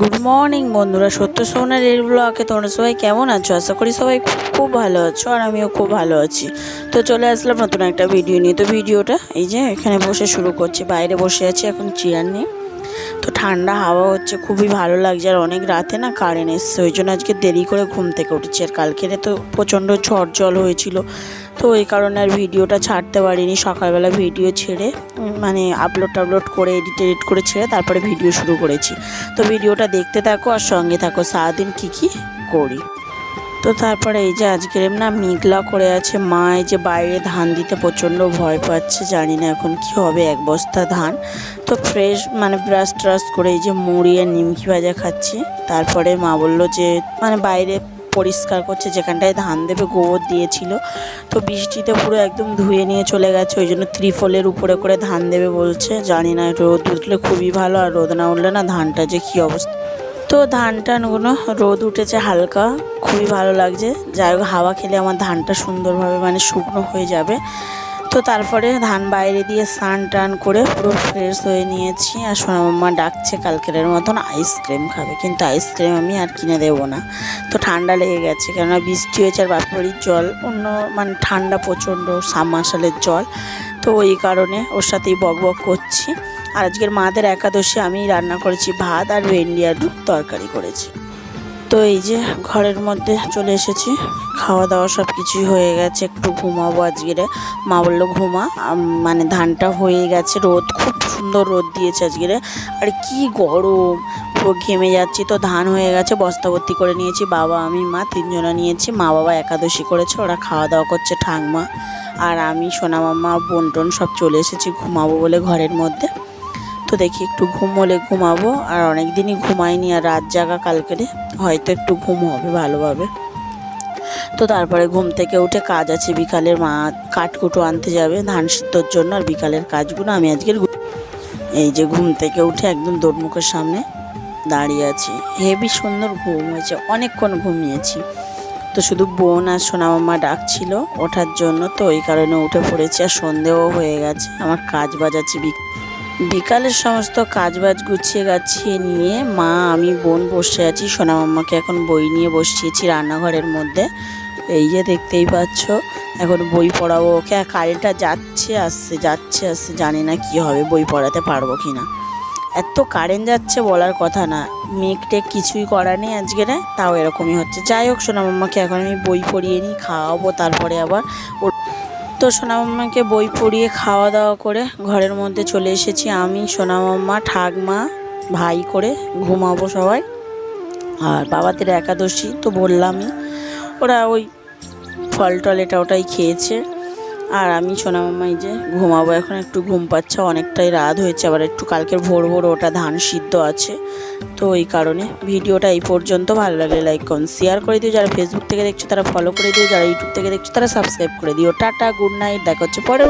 Good morning বন্ধুরা। সত্য সোনার এর ব্লগে তোমরা সবাই কেমন আছো? আশা করি সবাই খুব খুব ভালো আছো আর আমিও খুব ভালো আছি। তো চলে আসলাম নতুন একটা ভিডিও নিয়ে। তো ভিডিওটা এই যে এখানে বসে শুরু করছি। বাইরে বসে আছি এখন চেয়ার নিয়ে। তো ঠান্ডা হাওয়া হচ্ছে, খুবই ভালো লাগছে। আর অনেক রাতে না কারেন্ট এসছে, ওই জন্য আজকে দেরি করে ঘুম থেকে উঠেছি। আর কালকে তো প্রচণ্ড ঝড় জল হয়েছিল। তো এই কারণে আর ভিডিওটা ছাড়তে পারিনি। সকালবেলা ভিডিও ছেড়ে মানে আপলোড টাপলোড করে এডিট এডিট করে ছেড়ে তারপরে ভিডিও শুরু করেছি। তো ভিডিওটা দেখতে থাকো আর সঙ্গে থাকো। সারাদিন কী কী করি? তো তারপরে এই যে আজকের না মেঘলা করে আছে। মা এই যে বাইরে ধান দিতে প্রচণ্ড ভয় পাচ্ছে, জানি না এখন কি হবে। এক বস্তা ধান। তো ফ্রেশ মানে ব্রাশ ট্রাশ করে এই যে মুড়ি আর নিমকি ভাজা খাচ্ছি। তারপরে মা বলল যে মানে বাইরে পরিষ্কার করছে, যেখানটায় ধান দেবে, গোবর দিয়েছিল। তো বৃষ্টিতে পুরো একদম ধুয়ে নিয়ে চলে গেছে, ওই জন্য ত্রিফলের উপরে করে ধান দেবে বলছে। জানি না, রোদ উঠলে খুবই ভালো, আর রোদ না উঠলে না ধানটা যে কী অবস্থা। তো ধান টানগুলো রোদ উঠেছে হালকা, খুবই ভালো লাগছে। যাই হোক, হাওয়া খেলে আমার ধানটা সুন্দরভাবে মানে শুকনো হয়ে যাবে। তো তারপরে ধান বাইরে দিয়ে স্নান টান করে পুরো ফ্রেশ হয়ে নিয়েছি। আর সোনামাম্মা ডাকছে কালকেরের মতন আইসক্রিম খাবে। কিন্তু আইসক্রিম আমি আর কিনে দেবো না। তো ঠান্ডা লেগে গেছে, কেননা বৃষ্টি হয়েছে আর বাপবাড়ির জল, অন্য মানে ঠান্ডা প্রচণ্ড সাবমার্শালের জল। তো ওই কারণে ওর সাথেই বক বক করছি। আর আজকের মাদের একাদশী আমি রান্না করেছি ভাত আর ভেন্ডি আলুর তরকারি করেছি। তো এই যে ঘরের মধ্যে চলে এসেছি। খাওয়া দাওয়া সব কিছুই হয়ে গেছে, একটু ঘুমাবো আজকের মা বলল, ঘুমা। মানে ধানটা হয়ে গেছে, রোদ, খুব সুন্দর রোদ দিয়েছে আজকের আর কি গরম, পুরো ঘেমে যাচ্ছি তো, ধান হয়ে গেছে বস্তা ভর্তি করে নিয়েছি, বাবা, আমি, মা, তিনজনা নিয়েছি, মা, বাবা একাদশী করেছে, ওরা খাওয়া দাওয়া করছে ঠাংমা আর আমি, সোনা মামা বোন টোন সব চলে এসেছি, ঘুমাবো বলে ঘরের মধ্যে। তো দেখি একটু ঘুম হলে ঘুমাবো। আর অনেক দিনই ঘুমাইনি, আর রাত জাগা কালকেরে হয়তো একটু ঘুম হবে ভালোভাবে। তো তারপরে ঘুম থেকে উঠে কাজ আছে বিকালের। মা কাঠকুটো আনতে যাবে ধান সিদ্ধর জন্য, আর বিকালের কাজগুলো আমি আজকের এই যে ঘুম থেকে উঠে একদম দোরমুখের সামনে দাঁড়িয়ে আছি। হেভি সুন্দর ঘুম হয়েছে, অনেকক্ষণ ঘুমিয়েছি। তো শুধু বোন আর সোনা মামা ডাকছিল ওঠার জন্য, তো ওই কারণে উঠে পড়েছি, আর সন্ধেও হয়ে গেছে। আমার কাজ বাজ আছে বিক- বিকালের সমস্ত কাজবাজ গুছিয়ে গাছিয়ে নিয়ে মা, আমি, বোন বসে আছি। সোনা মাম্মাকে এখন বই নিয়ে বসিয়েছি রান্নাঘরের মধ্যে। এই যে দেখতেই পাচ্ছ, এখন বই পড়াবো ওকে। কারেন্টটা যাচ্ছে, আসছে যাচ্ছে, আসছে, জানি না কি হবে, বই পড়াতে পারব কি না। এত কারেন্ট যাচ্ছে বলার কথা না। মেঘ টেক কিছুই করা নেই আজকে না, তাও এরকমই হচ্ছে। যাই হোক, সোনা মাম্মাকে এখন আমি বই পড়িয়ে নিই, খাওয়াবো, তারপরে আবার তো সোনামাম্মাকে বই পড়িয়ে খাওয়া দাওয়া করে ঘরের মধ্যে চলে এসেছি আমি, সোনামাম্মা, ঠাকমা, ভাই করে ঘুমাবো সবাই। আর বাবাদের একাদশী তো বললামই। ওরা ওই ফল টল এটা ওটাই খেয়েছে। আর আমি সোনা মামাই যে ঘুমাবো এখন, একটু ঘুম পাচ্ছে, অনেকটাই রাত হয়েছে। আবার একটু কালকে ভোর ভোর ওটা ধান সিদ্ধ আছে। তো এই কারণে ভিডিওটা এই পর্যন্ত। ভালো লাগলে লাইক করুন শেয়ার করে দিও। যারা ফেসবুক থেকে দেখছ, তারা ফলো করে দিও। যারা ইউটিউব থেকে দেখছ, তারা সাবস্ক্রাইব করে দিও। টাটা গুড নাইট দেখা হচ্ছে পরে।